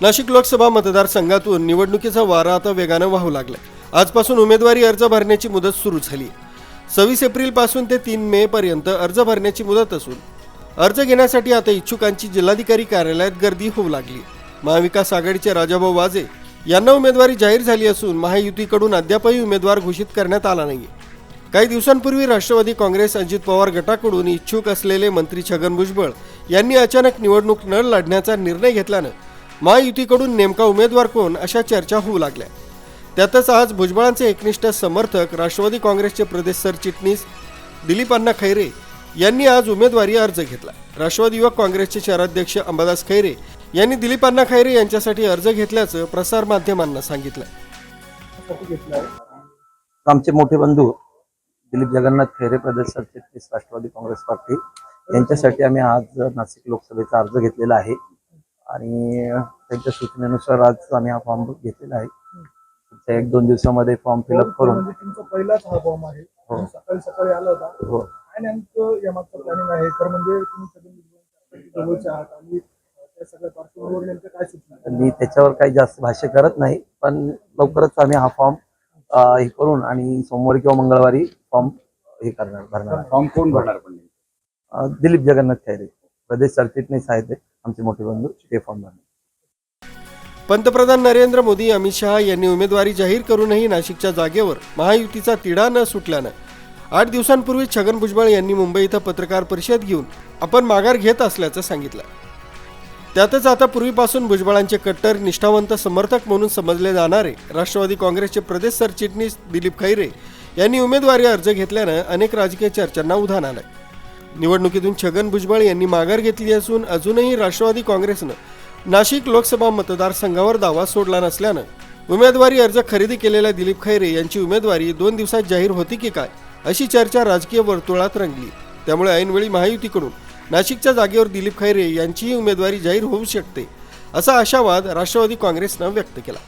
नाशिक लोकसभा मतदारसंघातून निवडणुकीचा वारा आता वेगानं वाहू लागलाय. आजपासून उमेदवारी अर्ज भरण्याची मुदत सुरू झाली सव्वीस एप्रिलपासून ते तीन मे पर्यंत अर्ज भरण्याची मुदत असून अर्ज घेण्यासाठी आता इच्छुकांची जिल्हाधिकारी कार्यालयात गर्दी होऊ लागली महाविकास आघाडीचे राजाभाऊ वाजे यांना उमेदवारी जाहीर झाली असून महायुतीकडून अद्यापही उमेदवार घोषित करण्यात आला नाही काही दिवसांपूर्वी राष्ट्रवादी काँग्रेस अजित पवार गटाकडून इच्छुक असलेले मंत्री छगन भुजबळ यांनी अचानक निवडणूक न लढण्याचा निर्णय घेतल्यानं महायुतीकडून नेमका उमेदवार कोण अशा चर्चा होऊ लागल्या. त्यातच आज भुजबळांचे एकनिष्ठ समर्थक राष्ट्रवादी काँग्रेसचे प्रदेश सरचिटणीस दिलीप अण्णा खैरे यांनी आज उमेदवारी अर्ज घेतला. राष्ट्रवादी युवक काँग्रेसचे शहराध्यक्ष अंबादास खैरे यांनी दिलीपांना खैरे यांच्यासाठी अर्ज घेतल्याचं प्रसारमाध्यमांना सांगितलं. आमचे मोठे बंधू दिलीप जगन्नाथ खैरे प्रदेश सरचिटणीस राष्ट्रवादी काँग्रेस पार्टी यांच्यासाठी आम्ही आज नाशिक लोकसभेचा अर्ज घेतलेला आहे. आणि त्यांच्या सूचनेनुसार आज आम्ही हा फॉर्म घेतलेला आहे. पुढच्या एक दोन दिवसामध्ये फॉर्म फिलअप करून. म्हणजे तुमचा पहिलाच हा फॉर्म आहे. हो. तुम्ही सकाळी सकाळी आला होता. हो. काय नेमकं यामागचं प्लॅनिंग आहे? खरं म्हणजे तुम्ही छगन भुजबळांच्या जवळचे आहात आणि त्या सगळ्या पार्श्वभूमीवर नेमकं काय सूचना मी त्याच्यावर काही जास्त भाष्य करत नाही पण लवकरच आम्ही हा फॉर्म हे करून आणि सोमवारी किंवा मंगळवारी फॉर्म हे करणार भरणार आहे. फॉर्म कोण भरणार पण? अं, दिलीप जगन्नाथ खैरे. प्रदेश सरचिटणीस आहेत आमचे मोठे बंधू ते फॉर्म पंतप्रधान नरेंद्र मोदी अमित शहा यांनी उमेदवारी जाहीर करूनही नाशिकच्या जागेवर महायुतीचा तिढा न सुटल्यानं आठ दिवसांपूर्वी छगन भुजबळ यांनी मुंबई इथं पत्रकार परिषद घेऊन आपण माघार घेत असल्याचं सांगितलं. त्यातच आता पूर्वीपासून भुजबळांचे कट्टर निष्ठावंत समर्थक म्हणून समजले जाणारे राष्ट्रवादी काँग्रेसचे प्रदेश सरचिटणीस दिलीप खैरे यांनी उमेदवारी अर्ज घेतल्यानं अनेक राजकीय चर्चांना उधाण आलं निवडणुकीतून छगन भुजबळ यांनी माघार घेतली असून अजूनही राष्ट्रवादी काँग्रेसनं नाशिक लोकसभा मतदारसंघावर दावा सोडला नसल्यानं उमेदवारी अर्ज खरेदी केलेल्या दिलीप खैरे यांची उमेदवारी दोन दिवसात जाहीर होती की काय अशी चर्चा राजकीय वर्तुळात रंगली. त्यामुळे ऐनवेळी महायुतीकडून नाशिकच्या जागेवर दिलीप खैरे यांचीही उमेदवारी जाहीर होऊ शकते असा आशावाद राष्ट्रवादी काँग्रेसनं व्यक्त केला.